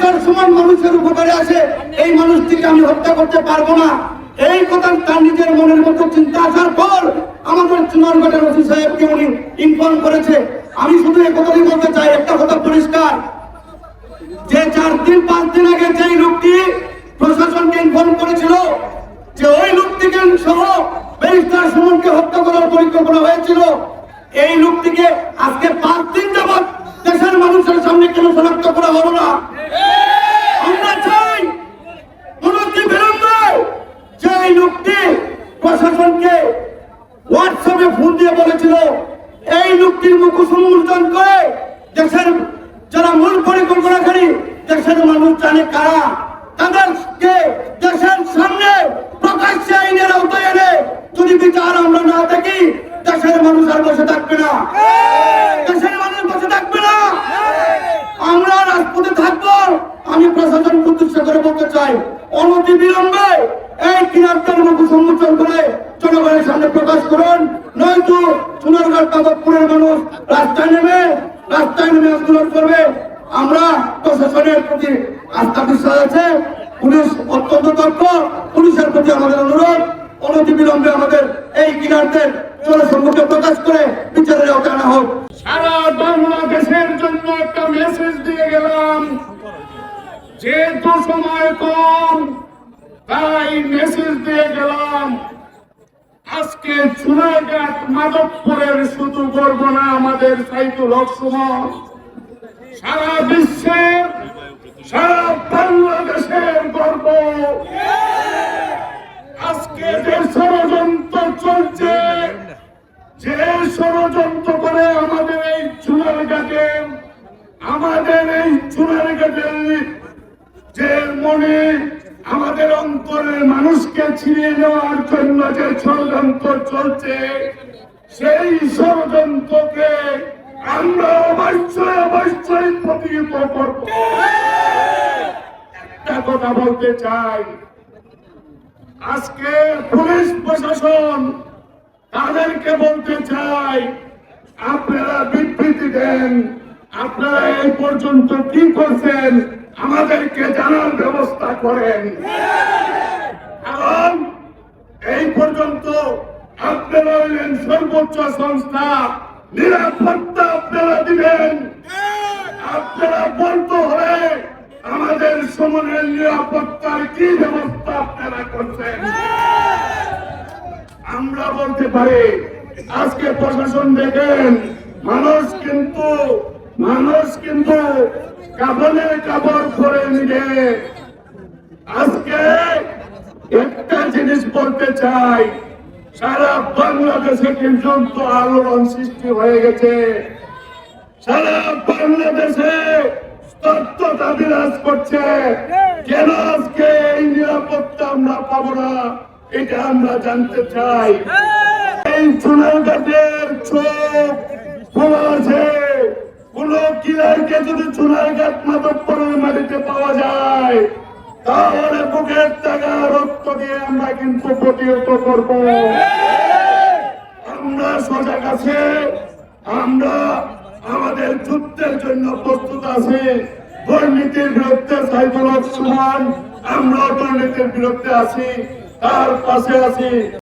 Barrister সমান মানুষের উপকারে আসে, এই মানুষটিকে আমি হত্যা করতে পারব না। এই কথা তার নিজের মনের মতো চিন্তা আসার পর আমাদের চুনারগড়ের ওসি সাহেবকে উনি ইনফর্ম করেছে। আমি শুধু এই কথাই বলতে চাই, একটা কথা পরিষ্কার। যে চার দিন, পাঁচ দিন আগে যেই লোকটি প্রশাসনকে ইনফর্ম করেছিল, যে ওই লোকটিকে সহ ব্যারিস্টার সুমনকে হত্যা করার পরিকল্পনা হয়েছিল, এই লোকটিকে আজকে পাঁচ দিন যাবৎ দেশের মানুষের সামনে কেন শনাক্ত করা হলো না আমরা চাই অনতি বিলম্বে যে এই লোকটি প্রশাসনকে হোয়াটসঅ্যাপে ফোন দিয়ে বলেছিল, এই লোকটির মুখোশ উন্মোচন করে দেশের যারা মূল পরিকল্পনাকারী, দেশের মানুষ জানে কারা। তাদেরকে দেশের সামনে প্রকাশ্যে আইনের আওতায় এনে যদি বিচার আমরা না দেখি, দেশের মানুষ আর বসে থাকবে না। দেশের মানুষ বসে থাকবে না। আমরা রাজপথে থাকব। আমি প্রশাসন উদ্দেশ্য করে বলতে চাই, অনতি বিলম্বে এই কিনারটার মুখ সম্মোচন করে জনগণের সামনে প্রকাশ করুন। নয়তো সোনারগাঁও কাবাবপুরের মানুষ রাস্তায় নেমে রাস্তায় নেমে আন্দোলন করবে। আমরা প্রশাসনের প্রতি আস্থা বিশ্বাস আছে। পুলিশ অত্যন্ত দক্ষ। পুলিশের প্রতি আমাদের অনুরোধ অনতি বিলম্বে আমাদের এই কিনারদের জনসম্মুখে প্রকাশ করে বিচারের আনা হোক। সারা বাংলাদেশের জন্য একটা মেসেজ দিয়ে গেলাম। যেহেতু সময় কম তাই মেসেজ দিয়ে গেলাম, আজকে চুনাঘাট মাধবপুরের শুধু গর্ব না আমাদের সাইদুল হক সারা বিশ্বের, সারা বাংলাদেশের গর্ব। আজকে যে ষড়যন্ত্র চলছে, যে ষড়যন্ত্র করে আমাদের এই চুনার ঘাটে আমাদের এই চুনার ঘাটে যে মনে মানুষকে ছিনিয়ে নেওয়ার জন্য যে ষড়যন্ত্র চলছে, সেই ষড়যন্ত্রকে আমরা অবশ্যই অবশ্যই প্রতিহিত করব। একটা কথা বলতে চাই। আজকে পুলিশ প্রশাসন তাদেরকে বলতে চাই, আপনারা বিবৃতি দেন, আপনারা এই পর্যন্ত কি করছেন, আমাদেরকে জানার ব্যবস্থা করেন কারণ এই পর্যন্ত আপনারা হইলেন সর্বোচ্চ সংস্থা নিরাপত্তা আপনারা দিবেন। আপনারা বলতে হবে আমাদের সমনের নিরাপত্তার কি ব্যবস্থা আপনারা করছেন? আমরা বলতে পারি, আজকে প্রশাসন দেখেন, মানুষ কিন্তু মানুষ কিন্তু কাপড়ের কাপড় করে নিবে। আজকে একটা জিনিস বলতে চাই সারা বাংলাদেশে কিন্তু আলোড়ন সৃষ্টি হয়ে গেছে। সারা বাংলাদেশে করছে। কেন আজকে এই নিরাপত্তা আমরা পাবো না? এটা আমরা জানতে চাই। এই চুনারঘাটের আছে। কোন কিলারকে যদি চুনারঘাট মাধবপুরের মাটিতে পাওয়া যায় তাহলে বুকের টাকা রক্ত দিয়ে আমরা কিন্তু প্রতিহত করব। আমরা সজাগ আছে, আমরা আমাদের যুদ্ধের জন্য প্রস্তুত আছে। দুর্নীতির বিরুদ্ধে সাইফুল সুমন আমরা দুর্নীতির বিরুদ্ধে আছি, তার পাশে আছি।